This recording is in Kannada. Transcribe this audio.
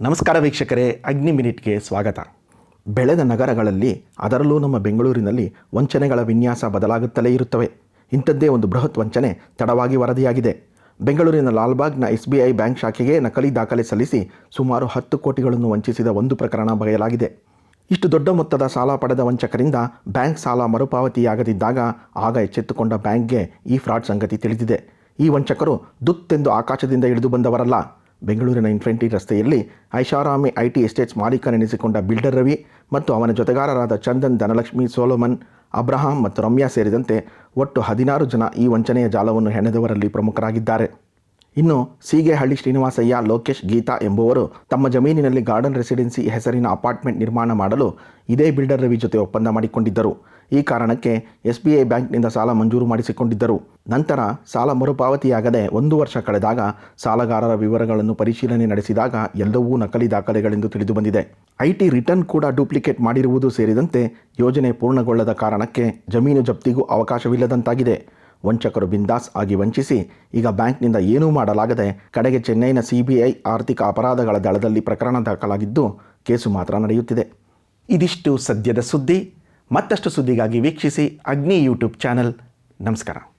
ನಮಸ್ಕಾರ ವೀಕ್ಷಕರೇ, ಅಗ್ನಿ ಮಿನಿಟ್ಗೆ ಸ್ವಾಗತ. ಬೆಳೆದ ನಗರಗಳಲ್ಲಿ, ಅದರಲ್ಲೂ ನಮ್ಮ ಬೆಂಗಳೂರಿನಲ್ಲಿ ವಂಚನೆಗಳ ವಿನ್ಯಾಸ ಬದಲಾಗುತ್ತಲೇ ಇರುತ್ತವೆ. ಇಂಥದ್ದೇ ಒಂದು ಬೃಹತ್ ವಂಚನೆ ತಡವಾಗಿ ವರದಿಯಾಗಿದೆ. ಬೆಂಗಳೂರಿನ ಲಾಲ್ಬಾಗ್ನ ಎಸ್ ಬಿ ಐ ಬ್ಯಾಂಕ್ ಶಾಖೆಗೆ ನಕಲಿ ದಾಖಲೆ ಸಲ್ಲಿಸಿ ಸುಮಾರು ಹತ್ತು ಕೋಟಿಗಳನ್ನು ವಂಚಿಸಿದ ಒಂದು ಪ್ರಕರಣ ಬಯಲಾಗಿದೆ ಇಷ್ಟು ದೊಡ್ಡ ಮೊತ್ತದ ಸಾಲ ಪಡೆದ ವಂಚಕರಿಂದ ಬ್ಯಾಂಕ್ ಸಾಲ ಮರುಪಾವತಿಯಾಗದಿದ್ದಾಗ ಆಗ ಎಚ್ಚೆತ್ತುಕೊಂಡ ಬ್ಯಾಂಕ್ಗೆ ಈ ಫ್ರಾಡ್ ಸಂಗತಿ ತಿಳಿದಿದೆ. ಈ ವಂಚಕರು ದುತ್ತೆಂದು ಆಕಾಶದಿಂದ ಇಳಿದು ಬಂದವರಲ್ಲ. ಬೆಂಗಳೂರಿನ ಇನ್ಫೆಂಟಿ ರಸ್ತೆಯಲ್ಲಿ ಐಷಾರಾಮಿ ಐಟಿ ಎಸ್ಟೇಟ್ಸ್ ಮಾಲೀಕನೆನಿಸಿಕೊಂಡ ಬಿಲ್ಡರ್ ರವಿ ಮತ್ತು ಅವನ ಜೊತೆಗಾರರಾದ ಚಂದನ್, ಧನಲಕ್ಷ್ಮಿ, ಸೋಲೋಮನ್, ಅಬ್ರಹಾಂ ಮತ್ತು ರಮ್ಯಾ ಸೇರಿದಂತೆ ಒಟ್ಟು ಹದಿನಾರು ಜನ ಈ ವಂಚನೆಯ ಜಾಲವನ್ನು ಹೆಣೆದವರಲ್ಲಿ ಪ್ರಮುಖರಾಗಿದ್ದಾರೆ. ಇನ್ನು ಸೀಗೆಹಳ್ಳಿ ಶ್ರೀನಿವಾಸಯ್ಯ, ಲೋಕೇಶ್, ಗೀತಾ ಎಂಬುವರು ತಮ್ಮ ಜಮೀನಿನಲ್ಲಿ ಗಾರ್ಡನ್ ರೆಸಿಡೆನ್ಸಿ ಹೆಸರಿನ ಅಪಾರ್ಟ್ಮೆಂಟ್ ನಿರ್ಮಾಣ ಮಾಡಲು ಇದೇ ಬಿಲ್ಡರ್ ರವಿ ಜೊತೆ ಒಪ್ಪಂದ ಮಾಡಿಕೊಂಡಿದ್ದರು. ಈ ಕಾರಣಕ್ಕೆ ಎಸ್ ಬಿ ಐ ಬ್ಯಾಂಕ್ನಿಂದ ಸಾಲ ಮಂಜೂರು ಮಾಡಿಸಿಕೊಂಡಿದ್ದರು. ನಂತರ ಸಾಲ ಮರುಪಾವತಿಯಾಗದೆ ಒಂದು ವರ್ಷ ಕಳೆದಾಗ ಸಾಲಗಾರರ ವಿವರಗಳನ್ನು ಪರಿಶೀಲನೆ ನಡೆಸಿದಾಗ ಎಲ್ಲವೂ ನಕಲಿ ದಾಖಲೆಗಳೆಂದು ತಿಳಿದುಬಂದಿದೆ. ಐಟಿ ರಿಟರ್ನ್ ಕೂಡ ಡೂಪ್ಲಿಕೇಟ್ ಮಾಡಿರುವುದು ಸೇರಿದಂತೆ ಯೋಜನೆ ಪೂರ್ಣಗೊಳ್ಳದ ಕಾರಣಕ್ಕೆ ಜಮೀನು ಜಪ್ತಿಗೂ ಅವಕಾಶವಿಲ್ಲದಂತಾಗಿದೆ. ವಂಚಕರು ಬಿಂದಾಸ್ ಆಗಿ ವಂಚಿಸಿ, ಈಗ ಬ್ಯಾಂಕ್ನಿಂದ ಏನೂ ಮಾಡಲಾಗದೆ ಕಡೆಗೆ ಚೆನ್ನೈನ ಸಿಬಿಐ ಆರ್ಥಿಕ ಅಪರಾಧಗಳ ದಳದಲ್ಲಿ ಪ್ರಕರಣ ದಾಖಲಾಗಿದ್ದು ಕೇಸು ಮಾತ್ರ ನಡೆಯುತ್ತಿದೆ. ಇದಿಷ್ಟು ಸದ್ಯದ ಸುದ್ದಿ. ಮತ್ತಷ್ಟು ಸುದ್ದಿಗಾಗಿ ವೀಕ್ಷಿಸಿ ಅಗ್ನಿ ಯೂಟ್ಯೂಬ್ ಚಾನಲ್. ನಮಸ್ಕಾರ.